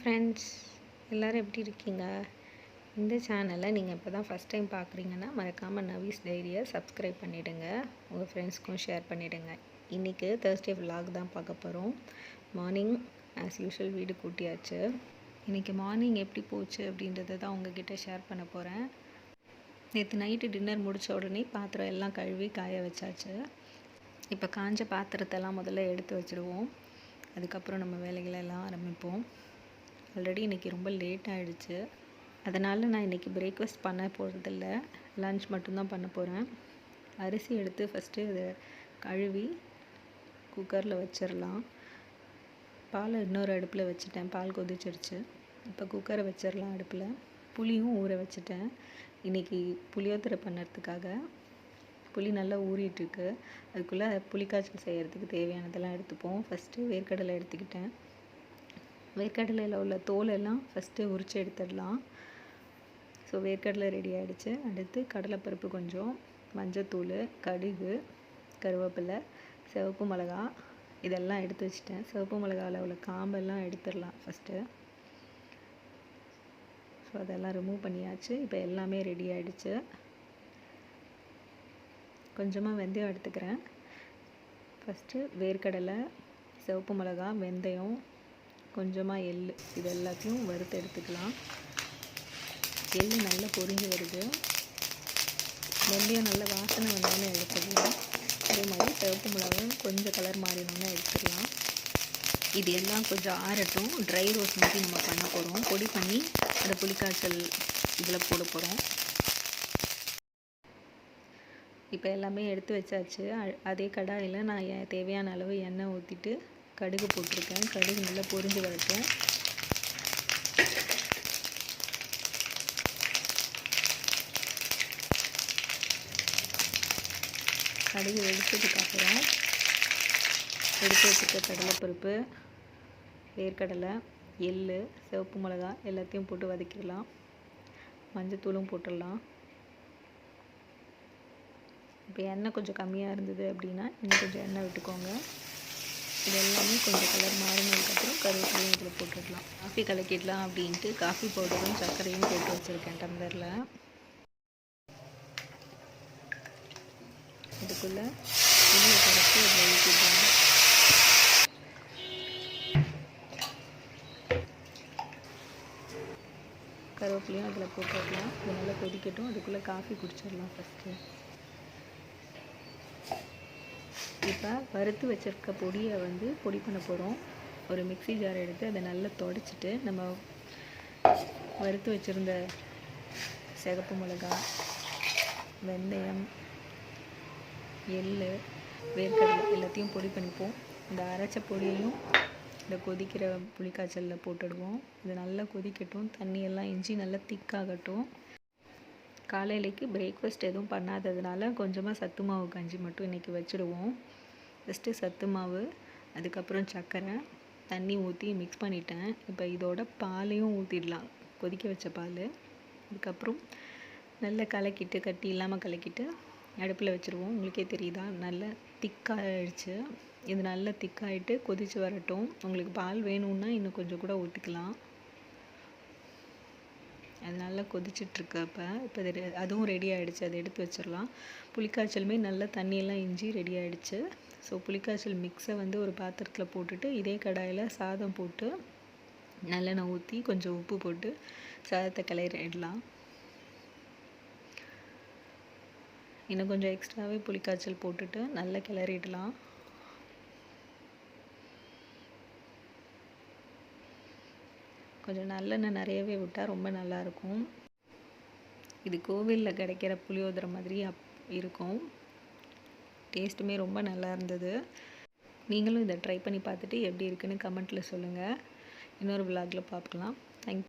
Friends எல்லோரும் எப்படி இருக்கீங்க? இந்த சேனலை நீங்கள் இப்போ தான் ஃபஸ்ட் டைம் பார்க்குறீங்கன்னா மறக்காமல் நவீஸ் டைரியை சப்ஸ்கிரைப் பண்ணிவிடுங்க உங்கள் ஃப்ரெண்ட்ஸ்க்கும் ஷேர் பண்ணிவிடுங்க இன்றைக்கி தேர்ஸ்டே விலாக் தான் பார்க்க போகிறோம் மார்னிங் ஆஸ் யூஷுவல் வீடு கூட்டியாச்சு. இன்றைக்கி மார்னிங் எப்படி போச்சு அப்படின்றத தான் உங்ககிட்ட ஷேர் பண்ண போகிறேன் நேற்று நைட்டு டின்னர் முடித்த உடனே பாத்திரம் எல்லாம் கழுவி காய வச்சாச்சு. இப்போ காஞ்ச பாத்திரத்தெல்லாம் முதல்ல எடுத்து வச்சுடுவோம். அதுக்கப்புறம் நம்ம வேலைகளை எல்லாம் ஆரம்பிப்போம். ஆல்ரெடி இன்றைக்கி ரொம்ப லேட் ஆகிடுச்சு அதனால் நான் இன்றைக்கி பிரேக்ஃபாஸ்ட் பண்ண போகிறதில்ல லன்ச் மட்டும்தான் பண்ண போகிறேன் அரிசி எடுத்து ஃபஸ்ட்டு அதை கழுவி குக்கரில் வச்சிடலாம் பாலை இன்னொரு அடுப்பில் வச்சுட்டேன். பால் கொதிச்சிருச்சு. இப்போ குக்கரை வச்சிடலாம் அடுப்பில். புளியும் ஊற வச்சுட்டேன். இன்றைக்கி புளியோத்தரை பண்ணுறதுக்காக. புளி நல்லா ஊறிட்டுருக்கு. அதுக்குள்ளே புளிக்காய்ச்சல் செய்கிறதுக்கு தேவையானதெல்லாம் எடுத்துப்போம். ஃபஸ்ட்டு வேர்க்கடலை எடுத்துக்கிட்டேன். வேர்க்கடலையில் உள்ள தோலெல்லாம் ஃபஸ்ட்டு உரித்து எடுத்துடலாம். ஸோ வேர்க்கடலை ரெடி ஆகிடுச்சு அடுத்து கடலைப்பருப்பு கொஞ்சம் மஞ்சத்தூள் கடுகு கருவேப்பிலை சிவப்பு மிளகா இதெல்லாம் எடுத்து வச்சுட்டேன். சிவப்பு மிளகாவில் உள்ள காம்பெல்லாம் எடுத்துடலாம் ஃபஸ்ட்டு ஸோ அதெல்லாம் ரிமூவ் பண்ணியாச்சு. இப்போ எல்லாமே ரெடி ஆகிடுச்சு கொஞ்சமாக வெந்தயம் எடுத்துக்கிறேன். ஃபஸ்ட்டு வேர்க்கடலை சிவப்பு மிளகா வெந்தயம் கொஞ்சமாக எள் இது எல்லாத்தையும் வறுத்து எடுத்துக்கலாம். எள் நல்லா பொரிஞ்சு வருது. வெந்தயம் நல்ல வாசனை வந்தோடனே எடுத்துக்கலாம். அதே மாதிரி சிவப்பு மிளகாவும் கொஞ்சம் கலர் மாறினோடனே எடுத்துக்கலாம். இது எல்லாம் கொஞ்சம் ஆறட்டும். ட்ரை ரோஸ் மாதிரி நம்ம பண்ண போகிறோம் பொடி பண்ணி அந்த புளிக்காய்ச்சல் இதில் போட போகிறோம் இப்போ எல்லாமே எடுத்து வச்சாச்சு. அதே கடாயில் நான் தேவையான அளவு எண்ணெய் ஊற்றிட்டு கடுகு போட்டிருக்கேன். கடுகு நல்லா பொரிஞ்சு வரட்டும். கடுகு வெடிச்சதுக்கப்புறம் எடுத்து வச்சுருக்க கடலைப்பருப்பு வேர்க்கடலை எள் சிவப்பு மிளகா எல்லாத்தையும் போட்டு வதக்கிடலாம். மஞ்சத்தூளும் போட்டுடலாம். இப்போ எண்ணெய் கொஞ்சம் கம்மியாக இருந்தது அப்படின்னா இன்னும் கொஞ்சம் எண்ணெய் விட்டுக்கோங்க. இது எல்லாமே கொஞ்சம் கலர் மாறினதுக்கப்புறம் கருவேப்பிலையும் இதில் போட்டுடலாம். காஃபி கலக்கிடலாம் அப்படின்ட்டு காஃபி பவுடரும் சர்க்கரையும் போட்டு வச்சுருக்கேன் டம்ளரில் இதுக்குள்ளே இனிய கரைச்சி இதில் ஊற்றிடலாம் கருவேப்பிலையும் அதில் போட்டுடலாம். இது நல்லா கொதிக்கட்டும். அதுக்குள்ளே காஃபி குடிச்சிடலாம் ஃபஸ்ட்டு இப்போ வறுத்து வச்சுருக்க பொடியை வந்து பொடி பண்ண போகிறோம். ஒரு மிக்சி ஜார் எடுத்து அதை நல்லா தொடச்சிட்டு நம்ம வறுத்து வச்சுருந்த சிகப்பு மிளகா வெந்தயம் எள் வேர்க்கடலை எல்லாத்தையும் பொடி பண்ணிப்போம். இந்த அரைச்ச பொடியையும் இந்த கொதிக்கிற புளிக்காய்ச்சலில் போட்டுடுவோம். இது நல்லா கொதிக்கட்டும். தண்ணியெல்லாம் இஞ்சி நல்லா திக்காகட்டும் காலையிலைக்கு பிரேக்ஃபாஸ்ட் எதுவும் பண்ணாததுனால கொஞ்சமாக சத்து மாவு கஞ்சி மட்டும் இன்றைக்கி வச்சுடுவோம். ஃபஸ்ட்டு சத்து மாவு அதுக்கப்புறம் சர்க்கரை தண்ணி ஊற்றி மிக்ஸ் பண்ணிட்டேன். இப்போ இதோட பாலையும் ஊற்றிடலாம் கொதிக்க வச்ச பால். அதுக்கப்புறம் நல்லா கலக்கிட்டு கட்டி இல்லாமல் கலக்கிட்டு அடுப்பில் வச்சுருவோம். உங்களுக்கே தெரியுதா? நல்லா திக்காகிடுச்சு இது நல்லா திக்காகிட்டு கொதித்து வரட்டும். உங்களுக்கு பால் வேணும்னா இன்னும் கொஞ்சம் கூட ஊற்றிக்கலாம் அது நல்லா கொதிச்சிட்ருக்கு அப்போ. இப்போ அது அதுவும் ரெடி ஆகிடுச்சு அதை எடுத்து வச்சிடலாம். புளிக்காய்ச்சலுமே நல்லா தண்ணியெல்லாம் இஞ்சி ரெடி ஆகிடுச்சு ஸோ புளிக்காய்ச்சல் மிக்ஸை வந்து ஒரு பாத்திரத்தில் போட்டுட்டு இதே கடாயில் சாதம் போட்டு நல்லெண்ணெய் ஊற்றி கொஞ்சம் உப்பு போட்டு சாதத்தை கிளறிடலாம். இன்னும் கொஞ்சம் எக்ஸ்ட்ராவே புளிக்காய்ச்சல் போட்டுட்டு நல்லா கிளறிடலாம். கொஞ்சம் நல்லெண்ணெய் நிறையவே விட்டால் ரொம்ப நல்லாயிருக்கும். இது கோவிலில் கிடைக்கிற புளியோதரை மாதிரி அப் இருக்கும். டேஸ்ட்டுமே ரொம்ப நல்லா இருந்தது. நீங்களும் இதை ட்ரை பண்ணி பார்த்துட்டு எப்படி இருக்குன்னு கமெண்ட்டில் சொல்லுங்கள் இன்னொரு விலாகில் பார்க்கலாம். தேங்க்